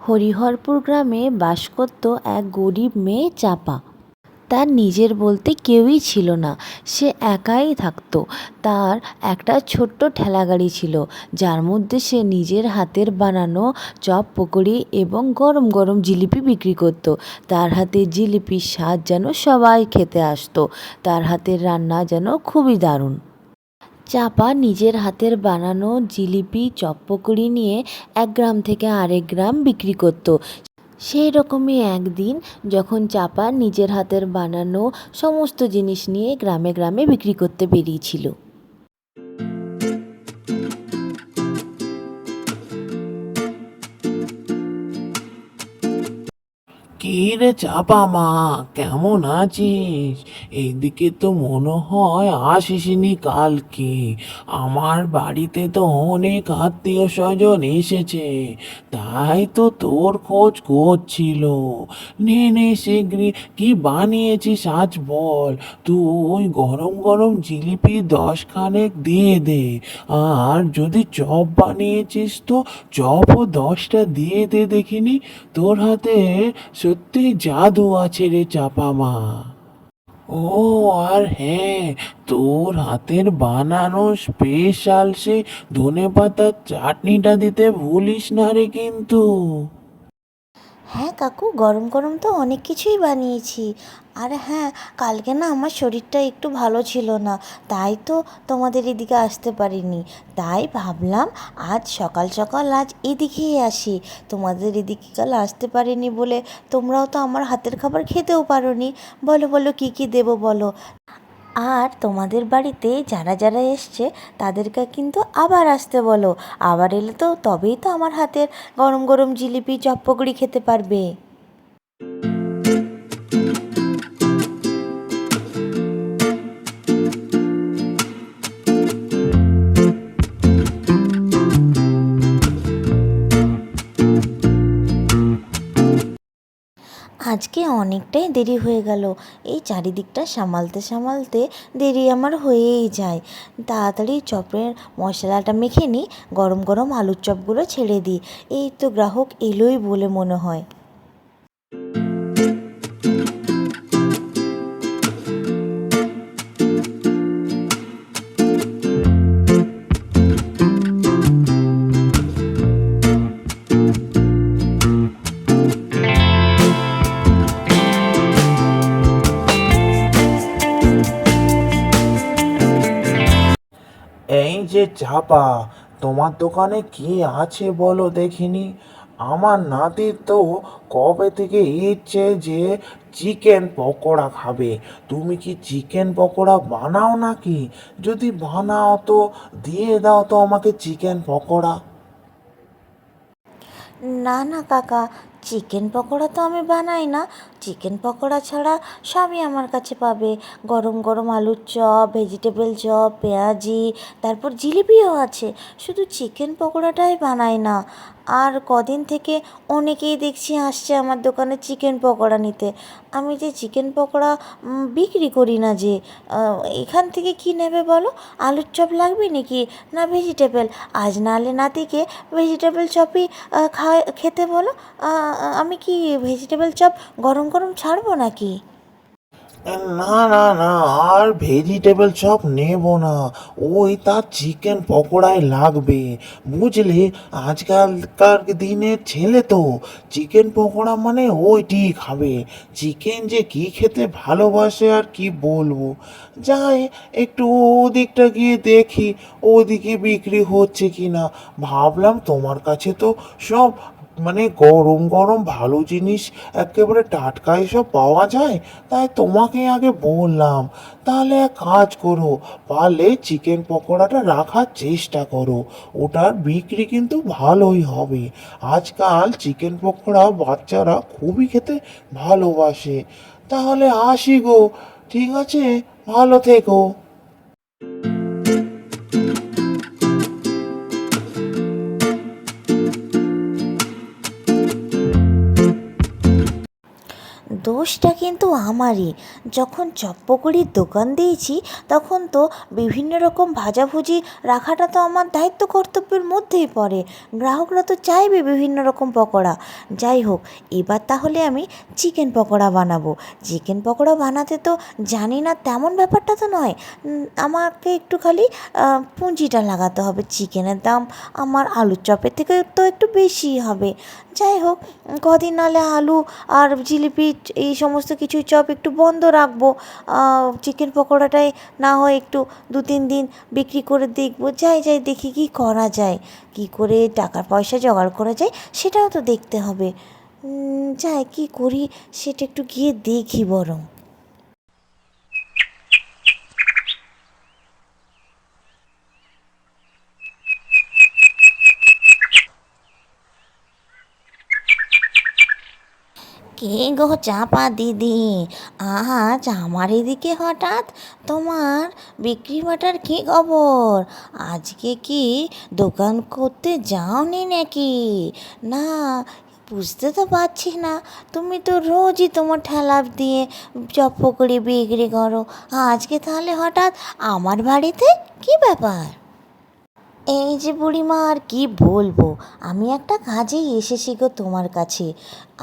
হরিহরপুর গ্রামে বাস করত এক গরিব মেয়ে চাপা। তার নিজের বলতে কেউই ছিল না, সে একাই থাকতো। তার একটা ছোট্ট ঠেলাগাড়ি ছিল, যার মধ্যে সে নিজের হাতের বানানো চপ, পকোড়ি এবং গরম গরম জিলিপি বিক্রি করতো। তার হাতে জিলিপির স্বাদ যেন সবাই খেতে আসতো, তার হাতের রান্না যেন খুবই দারুণ। চাপা নিজের হাতের বানানো জিলিপি চপ পকোড়ি নিয়ে এক গ্রাম থেকে আরেক গ্রাম বিক্রি করত। সেই রকমই একদিন যখন চাপা নিজের হাতের বানানো সমস্ত জিনিস নিয়ে গ্রামে গ্রামে বিক্রি করতে বেরিয়েছিল। কি রে চাপা মা? কেমন আছিস? এইদিকে তো মনে হয় আসিসনি কালকে। আমার বাড়িতে তো অনেক আত্মীয় স্বজন এসেছে। তাই তো তোর খোঁজ করছিল। নে নে শীঘ্রই কি বানিয়েছিস আজ বল? তুই গরম গরম জিলিপি দশ খানেক দিয়ে দে। আর যদি চপ বানিয়েছিস তো চপও দশটা দিয়ে দে দেখিনি। তোর হাতে সত্যি জাদু আছে রে চাপা মা। ও, আর হ্যাঁ তোর হাতের বানানো স্পেশাল সে ধনে পাতার চাটনিটা দিতে ভুলিস না রে কিন্তু। হ্যাঁ কাকু, গরম গরম তো অনেক কিছুই বানিয়েছি। আর হ্যাঁ কালকে না আমার শরীরটা একটু ভালো ছিল না, তাই তো তোমাদের এদিকে আসতে পারিনি। তাই ভাবলাম আজ সকাল সকাল আজ এদিকেই আসি। তোমাদের এদিকে কাল আসতে পারিনি বলে তোমরাও তো আমার হাতের খাবার খেতেও পারোনি। বলো বলো, কী কী দেবো বলো? আর তোমাদের বাড়িতে যারা যারা এসছে তাদেরকে কিন্তু আবার আসতে বলো। আবার এলে তো তবেই তো আমার হাতের গরম গরম জিলিপি চপ পকড়ি খেতে পারবে। আজকে অনেকটাই দেরি হয়ে গেল। এই চারিদিকটা সামালতে সামালতে দেরি আমার হয়েই যায়। তাড়াতাড়ি চপের মশলাটা মেখে নিই, গরম গরম আলুর চপগুলো ছেড়ে দিই। এই তো গ্রাহক এলোই বলে মনে হয়। চাপা, তোমার দোকানে কি আছে বলো দেখিনি? আমার নাতির তো কবে থেকে ইচ্ছে যে চিকেন পকোড়া খাবে। তুমি কি চিকেন পকোড়া বানাও নাকি? যদি বানাও তো দিয়ে দাও তো আমাকে চিকেন পকোড়া। না না কাকা, চিকেন পকোড়া তো আমি বানাই না। চিকেন পকোড়া ছাড়া সবই আমার কাছে পাবে। গরম গরম আলুর চপ ভেজিটেবল চপ, পেঁয়াজি, তারপর জিলিপিও আছে। শুধু চিকেন পকোড়াটাই বানাই না। আর কদিন থেকে অনেকেই দেখছি আসছে আমার দোকানে চিকেন পকোড়া নিতে। আমি যে চিকেন পকোড়া বিক্রি করি না যে এখান থেকে কি নেবে বলো? আলুর চপ লাগবে নাকি? না ভেজিটেবল আজ নাহলে নাতিকে ভেজিটেবল চপই খাওয়া খেতে বলো। আমি কি ভেজিটেবল চপ গরম গরম ছাড়বো নাকি? না না না, আর ভেজিটেবল চপ নেব না। ওই তার চিকেন পকোড়ায় লাগবে। বুঝলে? আজকালকার দিনের ছেলে তো চিকেন পকোড়া মানে ওইটি খাবে। চিকেন যে কি খেতে ভালোবাসে আর কি বলব? যাই, একটু ওদিকটা গিয়ে দেখি, ওদিকে বিক্রি হচ্ছে কি না ভাবলাম তোমার কাছে তো সব মানে গরম গরম ভালো জিনিস একেবারে টাটকা এসব পাওয়া যায়? তাই তোমাকে আগে বললাম। তাহলে এক কাজ করো, পারলে চিকেন পকোড়াটা রাখার চেষ্টা করো। ওটার বিক্রি কিন্তু ভালোই হবে। আজকাল চিকেন পকোড়া বাচ্চারা খুবই খেতে ভালোবাসে। তাহলে আসি গো, ঠিক আছে? ভালো থেকো। দোষটা কিন্তু আমারই। যখন চপ পকোড়ির দোকান দিয়েছি, তখন তো বিভিন্ন রকম ভাজাভুজি রাখাটা তো আমার দায়িত্ব কর্তব্যের মধ্যেই পড়ে। গ্রাহকরা তো চাইবে বিভিন্ন রকম পকোড়া। যাই হোক, এবার তাহলে আমি চিকেন পকোড়া বানাবো। চিকেন পকোড়া বানাতে তো জানি না তেমন ব্যাপারটা তো নয়। আমাকে একটু খালি পুঁজিটা লাগাতে হবে। চিকেনের দাম আমার আলুর চপের থেকে তো একটু বেশি হবে। যাই হোক, কদিন নাহলে আলু আর জিলিপি এই সমস্ত কিছু চপ একটু বন্ধ রাখব। চিকেন পকোড়াটাই না হয় একটু দু তিন দিন বিক্রি করে দেখব। যাই যাই, দেখি কি করা যায়। কি করে টাকার পয়সা জোগাড় করা যায় সেটাও তো দেখতে হবে। যাই, কি করি সেটা একটু গিয়ে দেখি বরং। কে গো চাপা দিদি, আজ আমার এদিকে হঠাৎ তোমার বিক্রি বাটার কী খবর? আজকে কি দোকান করতে যাওনি নাকি? না, বুঝতে তো পারছি না। তুমি তো রোজই তোমার ঠেলা দিয়ে চপ পকড়ি বিক্রি করো। আজকে তাহলে হঠাৎ আমার বাড়িতে কি ব্যাপার? এই যে বুড়িমা, আর কি বলব? আমি একটা কাজেই এসেছি গো তোমার কাছে।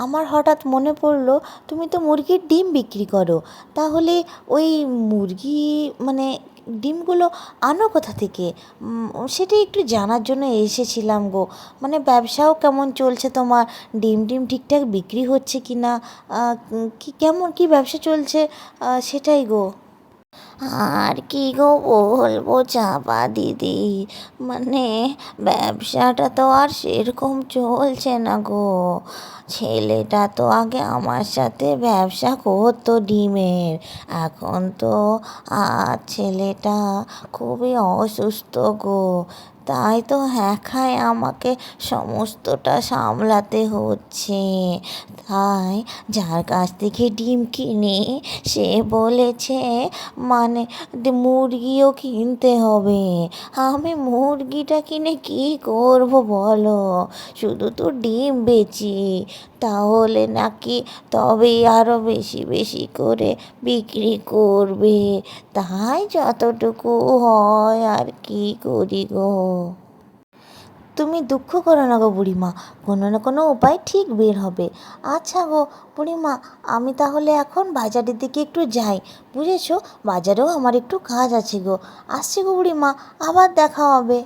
আমার হঠাৎ মনে পড়ল, তুমি তো মুরগির ডিম বিক্রি করো। তাহলে ওই মুরগি মানে ডিমগুলো আনো কোথা থেকে? সেটা একটু জানার জন্য এসেছিলাম গো। মানে ব্যবসাও কেমন চলছে তোমার? ডিম ডিম ঠিকঠাক বিক্রি হচ্ছে কি না কি, কেমন, কি ব্যবসা চলছে? সেটাই গো। আর কি গো বলব চাপা দিদি? মানে ব্যবসাটা তো আর সেরকম চলছে না গো। ছেলেটা তো আগে আমার সাথে ব্যবসা করতো ডিমের। এখন তো আর ছেলেটা খুবই অসুস্থ গো। তাই তো একাই আমাকে সমস্তটা সামলাতে হচ্ছে। তাই যার কাছ থেকে ডিম কিনে, সে বলেছে মানে মুরগিও কিনতে হবে। আমি মুরগিটা কিনে কি করব বলো? শুধু তো ডিম বেচি। তাহলে নাকি তবেই আরও বেশি বেশি করে বিক্রি করবে। তাই যতটুকু হয় আর কি করি গো। তুমি দুঃখ করো না গো বুড়িমা, কোনো না কোনো উপায় ঠিক বের হবে। আচ্ছা গো বুড়িমা, আমি তাহলে এখন বাজারের দিকে একটু যাই। বুঝেছ, বাজারেও আমার একটু কাজ আছে গো। আসছি গো বুড়িমা, আবার দেখা হবে।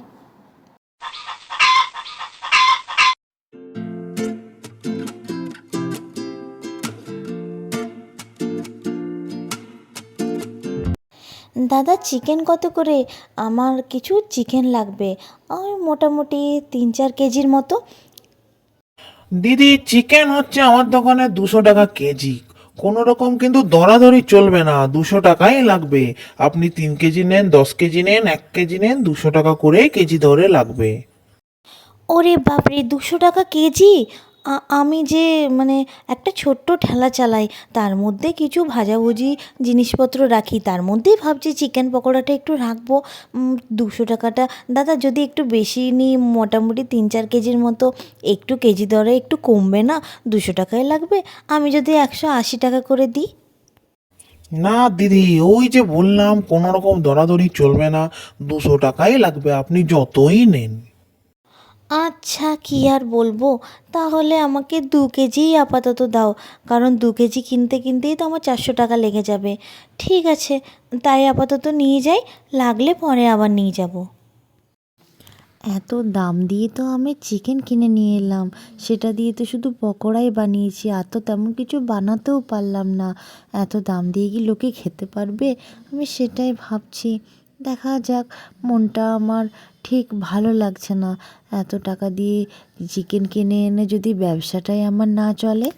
দাদা চিকেন কত করে? আমার কিছু চিকেন লাগবে। ওই মোটামুটি তিন চার কেজির মতো। দিদি চিকেন হচ্ছে আমার দোকানে দুশো টাকা কেজি। কোনো রকম কিন্তু দরাদরি চলবে না। দুশো টাকাই লাগবে। আপনি তিন কেজি নেন দশ কেজি নেন এক কেজি নেন দুশো টাকা করে কেজি ধরে লাগবে। ওরে বাপরে দুশো টাকা কেজি? আমি যে মানে একটা ছোট্ট ঠেলা চালাই, তার মধ্যে কিছু ভাজাভুজি জিনিসপত্র রাখি, তার মধ্যেই ভাবছি চিকেন পকোড়াটা একটু রাখব। দুশো টাকাটা। দাদা, যদি একটু বেশি নিই, মোটামুটি তিন চার কেজির মতো, একটু কেজি দরে একটু কমবে না? দুশো টাকাই লাগবে। আমি যদি একশো আশি টাকা করে দিই? না, দিদি, ওই যে বললাম, কোনো রকম দরাদরি চলবে না। দুশো টাকাই লাগবে, আপনি যতই নেন। আচ্ছা কি আর বলব? তাহলে আমাকে দু কেজিই আপাতত দাও, কারণ দু কেজি কিনতে কিনতেই তো আমার চারশো টাকা লেগে যাবে। ঠিক আছে, তাই আপাতত নিয়ে যাই, লাগলে পরে আবার নিয়ে যাব। এত দাম দিয়ে তো আমি চিকেন কিনে নিয়ে এলাম। সেটা দিয়ে তো শুধু পকোড়াই বানিয়েছি, আর তো তেমন কিছু বানাতেও পারলাম না। এত দাম দিয়ে কি লোকে খেতে পারবে? আমি সেটাই ভাবছি। দেখা যাক, মনটা আমার ঠিক ভালো লাগছে না। এত টাকা দিয়ে চিকেন কিনে এনে যদি ব্যবসাটাই আমার না চলে?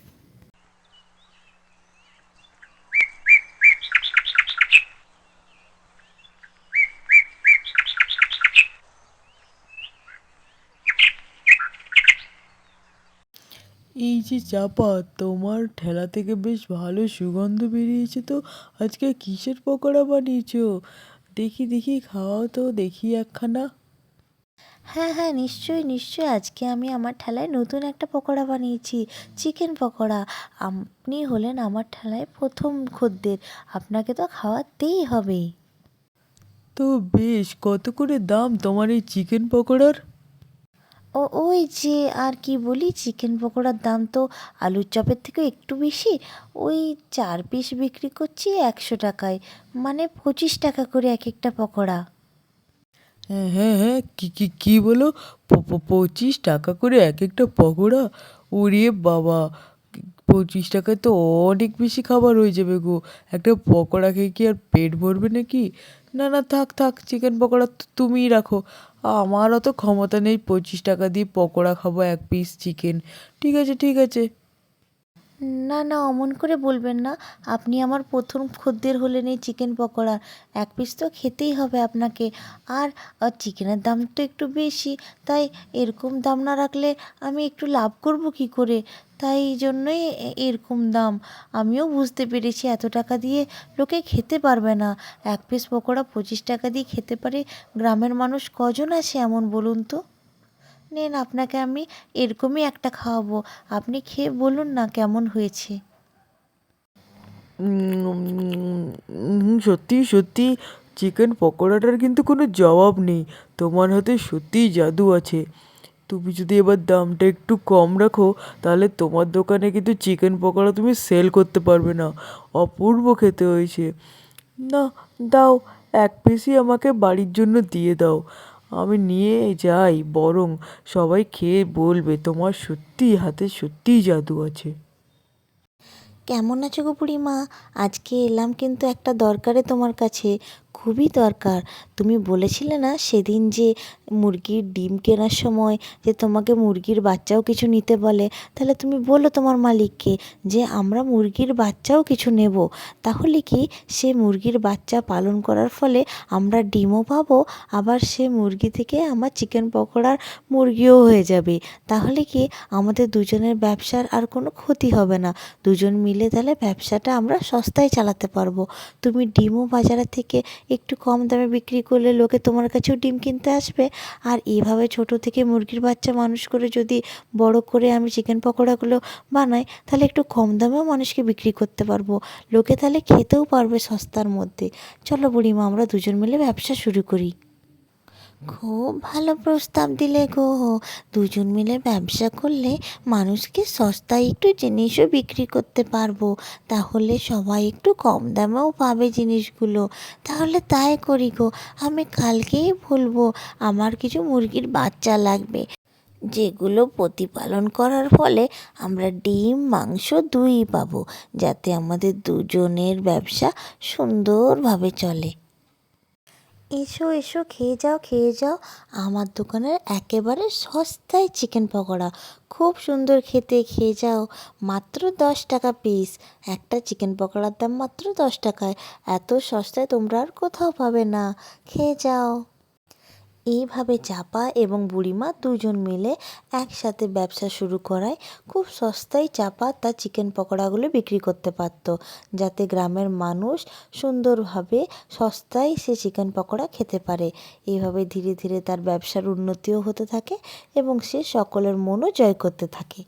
এই যে চাপা, তোমার ঠেলা থেকে বেশ ভালো সুগন্ধ বেরিয়েছে তো। আজকে কিসের পকোড়া বানিয়েছো? দেখি দেখি, খাওয়াও তো, দেখি একখানা। হ্যাঁ হ্যাঁ নিশ্চয়ই নিশ্চয়ই। আজকে আমি আমার ঠেলায় নতুন একটা পকোড়া বানিয়েছি চিকেন পকোড়া। আপনি হলেন আমার ঠেলায় প্রথম খদ্দের। আপনাকে তো খাওয়াতেই হবে। তো বেশ কত করে দাম তোমার এই চিকেন পকোড়ার? ও ওই যে আর কি বলি চিকেন পকোড়ার দাম তো আলুর চপের থেকে একটু বেশি। ওই চার পিস বিক্রি করছি একশো টাকায় মানে পঁচিশ টাকা করে এক একটা পকোড়া। হ্যাঁ হ্যাঁ হ্যাঁ কি কি কি বলো? পঁচিশ টাকা করে এক একটা পকোড়া? ওরে বাবা, পঁচিশ টাকায় তো অনেক বেশি খাবার হয়ে যাবে গো। একটা পকোড়া খেয়ে কি আর পেট ভরবে নাকি? না না, থাক থাক চিকেন পকোড়া তো তুমিই রাখো। আমার অত ক্ষমতা নেই পঁচিশ টাকা দিয়ে পকোড়া খাব এক পিস চিকেন ঠিক আছে ঠিক আছে। না না, অমন করে বলবেন না। আপনি আমার প্রথম খদ্দের হলেন এই চিকেন পকোড়া। এক পিস তো খেতেই হবে আপনাকে। আর চিকেনের দাম তো একটু বেশি। তাই এরকম দাম না রাখলে আমি একটু লাভ করব কি করে? তাই জন্যই এরকম দাম। আমিও বুঝতে পেরেছি এত টাকা দিয়ে লোকে খেতে পারবে না। এক পিস পকোড়া পঁচিশ টাকা দিয়ে খেতে পারে। গ্রামের মানুষ কজন আছে এমন বলুন তো? নেন, আপনাকে আমি এরকমই একটা খাওয়াবো। আপনি খেয়ে বলুন না কেমন হয়েছে। সত্যি সত্যি চিকেন পকোড়াটার কিন্তু কোনো জবাব নেই। তোমার হাতে সত্যিই জাদু আছে। তুমি যদি এবার দামটা একটু কম রাখো, তাহলে তোমার দোকানে কিন্তু চিকেন পকোড়া তুমি সেল করতে পারবে না। অপূর্ব খেতে হয়েছে। না, দাও, এক পিসই আমাকে বাড়ির জন্য দিয়ে দাও। আমি নিয়ে যাই, বরং সবাই খেয়ে বলবে, তোমার সত্যি হাতে সত্যিই জাদু আছে। কেমন আছো গো বুড়িমা? আজকে এলাম কিন্তু একটা দরকারে তোমার কাছে। খুবই দরকার। তুমি বলেছিলে না সেদিন যে মুরগির ডিম কেনার সময় যে তোমাকে মুরগির বাচ্চাও কিছু নিতে বলে, তাহলে তুমি বলো তোমার মালিককে যে আমরা মুরগির বাচ্চাও কিছু নেব। তাহলে কি সে মুরগির বাচ্চা পালন করার ফলে আমরা ডিমও পাবো, আবার সে মুরগি থেকে আমার চিকেন পকোড়ার মুরগিও হয়ে যাবে। তাহলে কি আমাদের দুজনের ব্যবসার আর কোনো ক্ষতি হবে না? দুজন মিলে তাহলে ব্যবসাটা আমরা সস্তায় চালাতে পারব। তুমি ডিমও বাজারের থেকে একটু কম দামে বিক্রি করলে লোকে তোমার কাছেও ডিম কিনতে আসবে। আর এভাবে ছোট থেকে মুরগির বাচ্চা মানুষ করে যদি বড় করে আমি চিকেন পকোড়াগুলো বানাই, তাহলে একটু কম দামেও মানুষকে বিক্রি করতে পারব। লোকে তাহলে খেতেও পারবে সস্তার মধ্যে। চলো বুড়িমা, আমরা দুজন মিলে ব্যবসা শুরু করি। খুব ভালো প্রস্তাব দিলে গো। দুজন মিলে ব্যবসা করলে মানুষকে সস্তায় একটু জিনিসও বিক্রি করতে পারব। তাহলে সবাই একটু কম দামেও পাবে জিনিসগুলো। তাহলে তাই করি গো। আমি কালকেই বলব আমার কিছু মুরগির বাচ্চা লাগবে। যেগুলো প্রতিপালন করার ফলে আমরা ডিম, মাংস দুই পাবো। যাতে আমাদের দুজনের ব্যবসা সুন্দরভাবে চলে। এসো এসো, খেয়ে যাও খেয়ে যাও। আমার দোকানের একেবারে সস্তায় চিকেন পকোড়া। খুব সুন্দর খেতে, খেয়ে যাও। মাত্র দশ টাকা পিস একটা চিকেন পকোড়ার দাম মাত্র দশ টাকায়। এত সস্তায় তোমরা আর কোথাও পাবে না। খেয়ে যাও। এইভাবে চাপা এবং বুড়িমা দুজন মিলে একসাথে ব্যবসা শুরু করায়। খুব সস্তায় চাপা তার চিকেন পকোড়াগুলো বিক্রি করতে পারত, যাতে গ্রামের মানুষ সুন্দরভাবে সস্তায় সে চিকেন পকোড়া খেতে পারে। এইভাবে ধীরে ধীরে তার ব্যবসার উন্নতিও হতে থাকে এবং সে সকলের মনও জয় করতে থাকে।